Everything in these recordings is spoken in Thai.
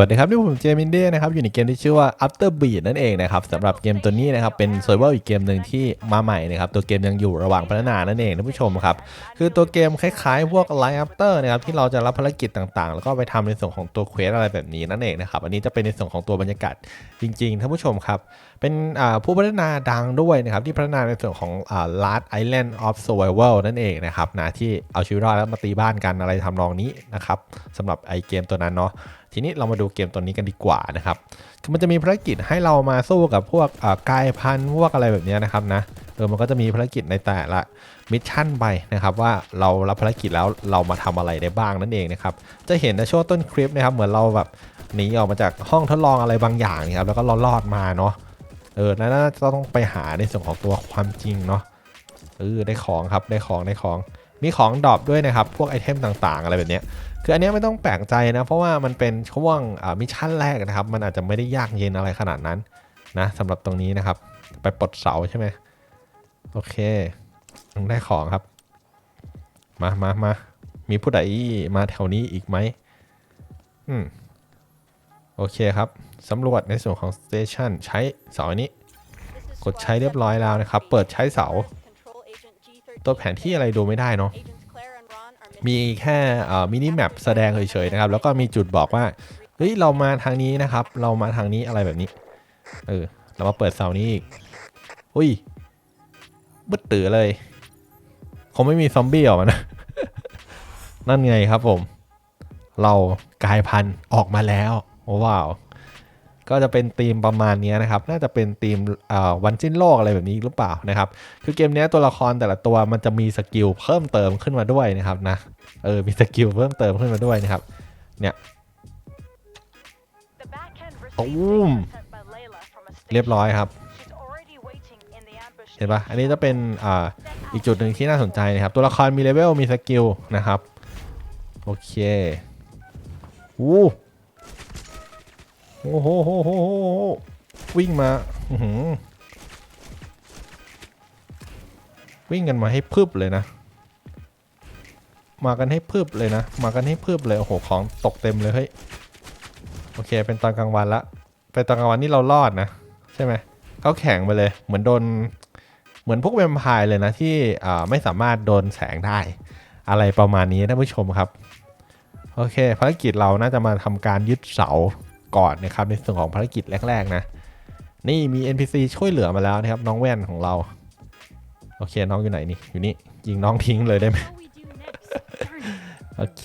วัสดีครับนี่ผมเจมินเด้นะครับอยู่ในเกมที่ชื่อว่า After Beat นั่นเองนะครับสำหรับเกมตัวนี้นะครับเป็น s u r v i v a l อีกเกมหนึ่งที่มาใหม่นะครับตัวเกมยังอยู่ระหว่างพัฒนานั่นเองท่านผู้ชมครับคือตัวเกมคล้ายๆ พวก Line After นะครับที่เราจะรับภารกิจต่างๆ แล้วก็ไปทำในส่วนของตัวเควสอะไรแบบนี้นั่นเองนะครับอันนี้จะเป็นในส่วนของตัวบรรยากาศจริงๆท่านผู้ชมครับเป็นผู้พัฒนาดังด้วยนะครับ ที่พัฒนาในส่วนของ Last Island of Survival นั่นเองนะครับนะที่เอาชีวิตรอดแล้วมาตีบ้านกันอะไรทำนองนี้นะครับสำหรับไอเกมตัวนั้นเนาะทีนี้เรามาดูเกมตัวนี้กันดีกว่านะครับคือมันจะมีภารกิจให้เรามาสู้กับพวกกายพันธุ์พวกอะไรแบบนี้นะครับนะเออมันก็จะมีภารกิจในแต่ละมิชชั่นไปนะครับว่าเรารับภารกิจแล้วเรามาทำอะไรได้บ้างนั่นเองนะครับจะเห็นในช่วงต้นคลิปนะครับเหมือนเราแบบหนีออกมาจากห้องทดลองอะไรบางอย่างนะครับแล้วก็รอดมาเนาะ เออน่าจะต้องไปหาในส่วนของตัวความจริงเนาะเออได้ของครับได้ของได้ของ มีของดรอปด้วยนะครับ พวกไอเทมต่างๆ อะไรแบบเนี้ยคืออันเนี้ยไม่ต้องแปลกใจนะ เพราะว่ามันเป็นช่วงมิชชั่นแรกนะครับ มันอาจจะไม่ได้ยากเย็นอะไรขนาดนั้นนะสำหรับตรงนี้นะครับ ไปปลดเสาใช่ไหมโอเคได้ของครับ มามามามีผู้ใดมาแถวนี้อีกไหมอืม โอเคครับสำรวจในส่วนของสเตชันใช้เสาอันนี้ กดใช้เรียบร้อยแล้วนะครับ เปิดใช้เสา ตัวแผนที่อะไรดูไม่ได้เนาะมีแค่มินิแมปแสดงเฉยๆนะครับ แล้วก็มีจุดบอกว่าเฮ้ยเรามาทางนี้นะครับ เรามาทางนี้อะไรแบบนี้ เออ เรามาเปิดเสานี้อีกอุ้ยบึ้ดตื่อเลย คงไม่มีซอมบี้ออกมานะ นั่นไงครับผม เรากลายพันธุ์ออกมาแล้ว โอ้ว้าว ก็จะเป็นธีมประมาณนี้นะครับ น่าจะเป็นธีมวันสิ้นโลกอะไรแบบนี้หรือเปล่านะครับ คือเกมนี้ตัวละครแต่ละตัวมันจะมีสกิลเพิ่มเติมขึ้นมาด้วยนะครับนะ เออ มีสกิลเพิ่มเติมขึ้นมาด้วยนะครับ เนี่ยตูมเรียบร้อยครับ เห็นปะอันนี้จะเป็นอ่าอีกจุดหนึ่งที่น่าสนใจนะครับ ตัวละครมีเลเวล มีสกิลนะครับ โอเค อู้ โอ้โหโหโหวิ่งมาหืวิ่งกันมาให้พึบเลยนะ มากันให้พึบเลยนะ มากันให้พึบเลยโอ้โหของตกเต็มเลยเฮ้ยโอเค เป็นตอนกลางวันละเป็นตอนกลางวันนี่เรารอดนะใช่ไหมเขาแข็งไปเลย เหมือนโดนเหมือนพวกแวมไพร์เลยนะที่ไม่สามารถโดนแสงได้ อะไรประมาณนี้ท่านผู้ชมครับ โอเคภารกิจเราน่าจะมาทำการยึดเสา ก่อนนะครับในส่วนของภารกิจแรก ๆ นะ นี่มี NPC ช่วยเหลือมาแล้วนะครับ น้องแว่นของเรา โอเคน้องอยู่ไหนนี่ อยู่นี่ยิงน้องทิ้งเลยได้ไหมโอเค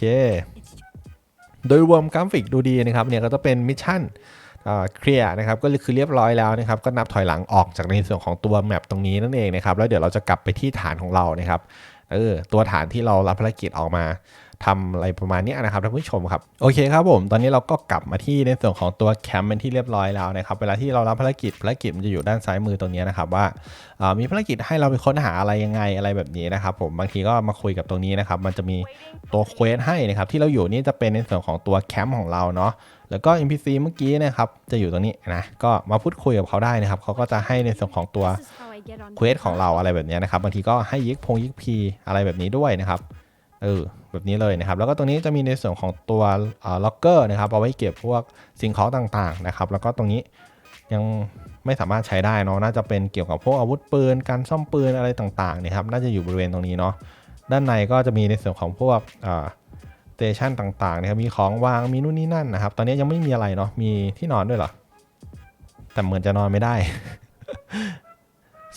โดยรวมกราฟิกดูดีนะครับเนี่ยก็จะเป็นมิชชั่นเคลียร์นะครับก็คือเรียบร้อยแล้วนะครับก็นับถอยหลังออกจากในส่วนของตัวแมปตรงนี้นั่นเองนะครับแล้วเดี๋ยวเราจะกลับไปที่ฐานของเรานะครับเออตัวฐานที่เรารับภารกิจออกมา ทำอะไรประมาณนี้นะครับท่านผู้ชมครับโอเคครับผมตอนนี้เราก็กลับมาที่ในส่วนของตัวแคมป์เป็นที่เรียบร้อยแล้วนะครับเวลาที่เรารับภารกิจภารกิจมันจะอยู่ด้านซ้ายมือตรงนี้นะครับว่าอ่ามีภารกิจให้เราไปค้นหาอะไรยังไงอะไรแบบนี้นะครับผมบางทีก็มาคุยกับตรงนี้นะครับมันจะมีตัวเควสให้นะครับที่เราอยู่นี่จะเป็นในส่วนของตัวแคมป์ของเราเนาะแล้วก็ NPC เมื่อกี้นะครับจะอยู่ตรงนี้นะก็มาพูดคุยกับเขาได้นะครับเขาก็จะให้ในส่วนของตัวเควสของเราอะไรแบบนี้นะครับบางทีก็ให้ยิกพงยิกพีอะไรแบบนี้ด้วยนะครับเออ แบบนี้เลยนะครับ แล้วก็ตรงนี้จะมีในส่วนของตัวล็อกเกอร์นะครับเอาไว้เก็บพวกสิ่งของต่างๆนะครับ แล้วก็ตรงนี้ยังไม่สามารถใช้ได้เนาะน่าจะเป็นเกี่ยวกับพวกอาวุธปืน การซ่อมปืนอะไรต่างๆนะครับ น่าจะอยู่บริเวณตรงนี้เนาะด้านในก็จะมีในส่วนของพวกสเตชันต่างๆนะครับมีของวางมีนู่นนี่นั่นนะครับ ตอนนี้ยังไม่มีอะไรเนาะมีที่นอนด้วยเหรอแต่เหมือนจะนอนไม่ได้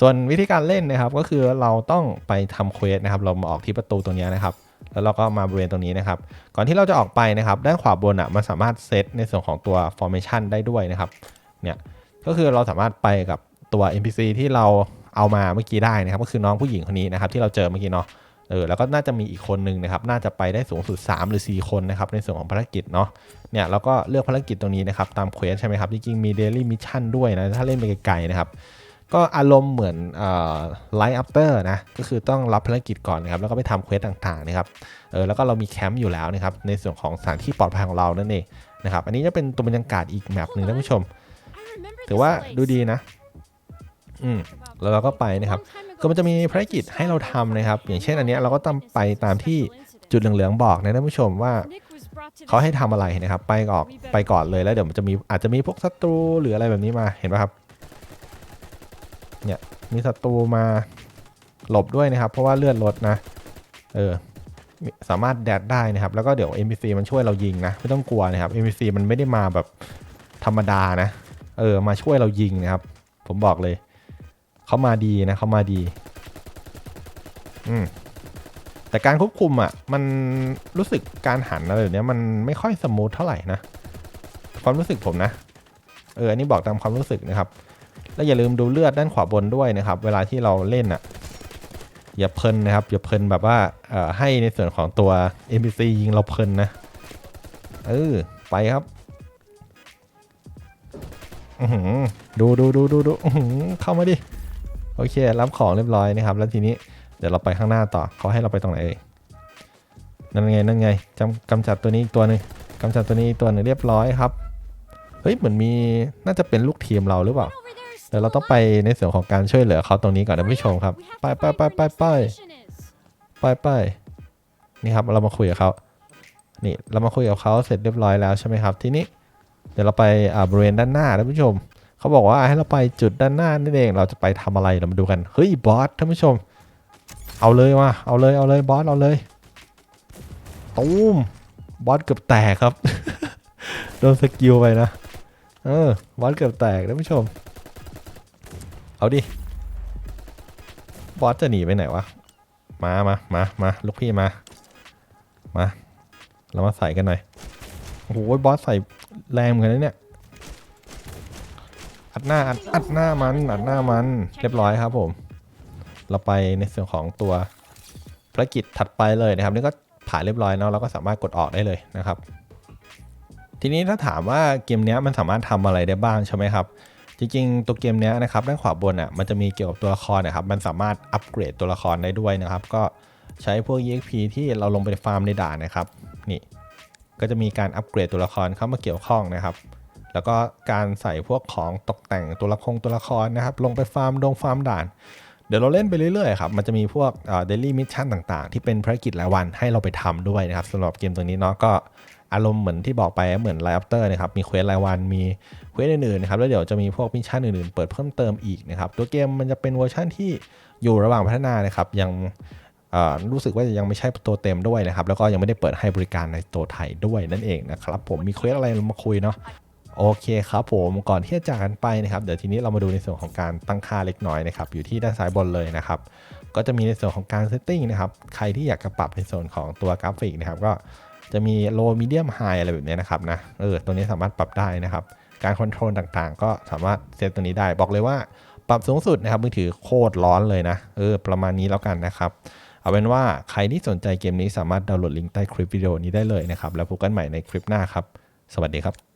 ส่วนวิธีการเล่นนะครับก็คือเราต้องไปทำเควสนะครับ เรามาออกที่ประตูตรงนี้นะครับ แล้วเราก็มาบริเวณตรงนี้นะครับ ก่อนที่เราจะออกไปนะครับ ด้านขวาบนอะมันสามารถเซตในส่วนของตัว formation ได้ด้วยนะครับ เนี่ยก็คือเราสามารถไปกับตัว NPC ที่เราเอามาเมื่อกี้ได้นะครับ ก็คือน้องผู้หญิงคนนี้นะครับ ที่เราเจอเมื่อกี้เนาะเออแล้วก็น่าจะมีอีกคนนึงนะครับ น่าจะไปได้สูงสุด 3 หรือ 4 คนนะครับ ในส่วนของภารกิจเนาะเนี่ยเราก็เลือกภารกิจตรงนี้นะครับ ตามเควสใช่ไหมครับจริงๆมี daily mission ด้วยนะ ถ้าเล่นไปไกลๆนะครับ ก็อารมณ์เหมือนไลท์อัปเตอร์นะ ก็คือต้องรับภารกิจก่อนนะครับ แล้วก็ไปทำเควสต่างๆนะครับ เออ แล้วก็เรามีแคมป์อยู่แล้วนะครับ ในส่วนของสถานที่ปลอดภัยของเรานั่นเองนะครับ อันนี้จะเป็นตัวบรรยากาศอีกแมปหนึ่งท่านผู้ชม ถือว่าดูดีนะ อืม แล้วเราก็ไปนะครับ ก็มันจะมีภารกิจให้เราทำนะครับ อย่างเช่นอันนี้เราก็ต้องไปตามที่จุดเหลืองๆบอกนะท่านผู้ชมว่าเขาให้ทำอะไรนะครับ ไปออกไปก่อนเลยแล้วเดี๋ยวมันจะมีอาจจะมีพวกศัตรูหรืออะไรแบบนี้มาเห็นป่ะครับ เนี่ยมีศัตรูมาหลบด้วยนะครับ เพราะว่าเลือดลดนะ เออสามารถแดดได้นะครับ แล้วก็เดี๋ยว NPC มันช่วยเรายิงนะ ไม่ต้องกลัวนะครับ NPC มันไม่ได้มาแบบธรรมดานะ เออ มาช่วยเรายิงนะครับ ผมบอกเลย เขามาดีนะเขามาดี อืม แต่การควบคุมอะ มันรู้สึกการหันอะไรแบบเนี้ยมันไม่ค่อยสมูทเท่าไหร่นะ ความรู้สึกผมนะ เออ อันนี้บอกตามความรู้สึกนะครับ แล้วอย่าลืมดูเลือดด้านขวาบนด้วยนะครับ เวลาที่เราเล่นอะอย่าเพลินนะครับ อย่าเพลินแบบว่าให้ในส่วนของตัว NPC ยิงเราเพลินนะ เออ ไปครับอือหือดูดูดูดูดูอื้อหือเข้ามาดิ โอเค รับของเรียบร้อยนะครับ แล้วทีนี้เดี๋ยวเราไปข้างหน้าต่อ เขาให้เราไปตรงไหนเอ่ยนั่นไง นั่นไงจำกำจัดตัวนี้อีกตัวหนึ่งกำจัดตัวนี้ตัวหนึ่งเรียบร้อยครับ เฮ้ย เหมือนมี น่าจะเป็นลูกทีมเราหรือเปล่า ดี๋ยวเราต้องไปในส่วนของการช่วยเหลือเขาตรงนี้ก่อนนะผู้ชมครับ ไปไปไปไปไปไปไปนี่ครับเรามาคุยกับเขานี่เรามาคุยกับเขาเสร็จเรียบร้อยแล้วใช่ไหมครับ ทีนี้เดี๋ยวเราไปอ่าบริเวณด้านหน้านะผู้ชม เขาบอกว่าให้เราไปจุดด้านหน้านั่นเอง เราจะไปทำอะไรเรามาดูกัน เฮ้ยบอสท่านผู้ชม เอาเลยมาเอาเลยเอาเลยบอสเอาเลยตูมบอสเกือบแตกครับ โดนสกิลไปนะ เออบอสเกือบแตกท่านผู้ชม เอาดิ บอสจะหนีไปไหนวะ มามามามาลูกพี่มา มา เรามาใส่กันหน่อย โอ้โห บอสใส่แรงเหมือนกันเนี่ย อัดหน้าอัดอัดหน้ามัน อัดหน้ามัน เรียบร้อยครับผม เราไปในส่วนของตัวภารกิจถัดไปเลยนะครับ นี่ก็ผ่านเรียบร้อยเนาะ เราก็สามารถกดออกได้เลยนะครับ ทีนี้ถ้าถามว่าเกมนี้มันสามารถทำอะไรได้บ้างใช่ไหมครับ จริงๆ ตัวเกมเนี้ยนะครับด้านขวาบนอะมันจะมีเกี่ยวกับตัวละครนะครับมันสามารถอัปเกรดตัวละครได้ด้วยนะครับ ก็ใช้พวก EXP ที่เราลงไปฟาร์มในด่านนะครับนี่ก็จะมีการอัปเกรดตัวละครเข้ามาเกี่ยวข้องนะครับ แล้วก็การใส่พวกของตกแต่งตัวละครตัวละครนะครับ ลงไปฟาร์มดงฟาร์มด่าน เดี๋ยวเราเล่นไปเรื่อยๆครับมันจะมีพวกเดลี่มิชชั่นต่างๆ ที่เป็นภารกิจรายวันให้เราไปทำด้วยนะครับสำหรับเกมตัวนี้เนาะก็ อารมณ์เหมือนที่บอกไปเหมือนไลฟ์เตอร์นะครับมีเควสรายวันมีเควสอื่นๆนะครับแล้วเดี๋ยวจะมีพวกมิชชั่นอื่นๆเปิดเพิ่มเติมอีกนะครับตัวเกมมันจะเป็นเวอร์ชั่นที่อยู่ระหว่างพัฒนานะครับยังรู้สึกว่ายังไม่ใช่ตัวเต็มด้วยนะครับ แล้วก็ยังไม่ได้เปิดให้บริการในตัวไทยด้วยนั่นเองนะครับ ผมมีเควสอะไรมาคุยเนาะโอเคครับผมก่อนที่จะจากกันไปนะครับ เดี๋ยวทีนี้เรามาดูในส่วนของการตั้งค่าเล็กน้อยนะครับ อยู่ที่ด้านซ้ายบนเลยนะครับ ก็จะมีในส่วนของการเซตติ้งนะครับ ใครที่อยากจะปรับในส่วนของตัวกราฟิกนะครับ ก็ จะมีโลมีเดียมไฮอะไรแบบนี้นะครับนะเออตัวนี้สามารถปรับได้นะครับ การคอนโทรลต่างๆ ก็สามารถเซตตัวนี้ได้ บอกเลยว่าปรับสูงสุดนะครับมือถือโคตรร้อนเลยนะเออประมาณนี้แล้วกันนะครับ เอาเป็นว่าใครที่สนใจเกมนี้สามารถดาวน์โหลดลิงก์ใต้คลิปวิดีโอนี้ได้เลยนะครับ แล้วพบกันใหม่ในคลิปหน้าครับ สวัสดีครับ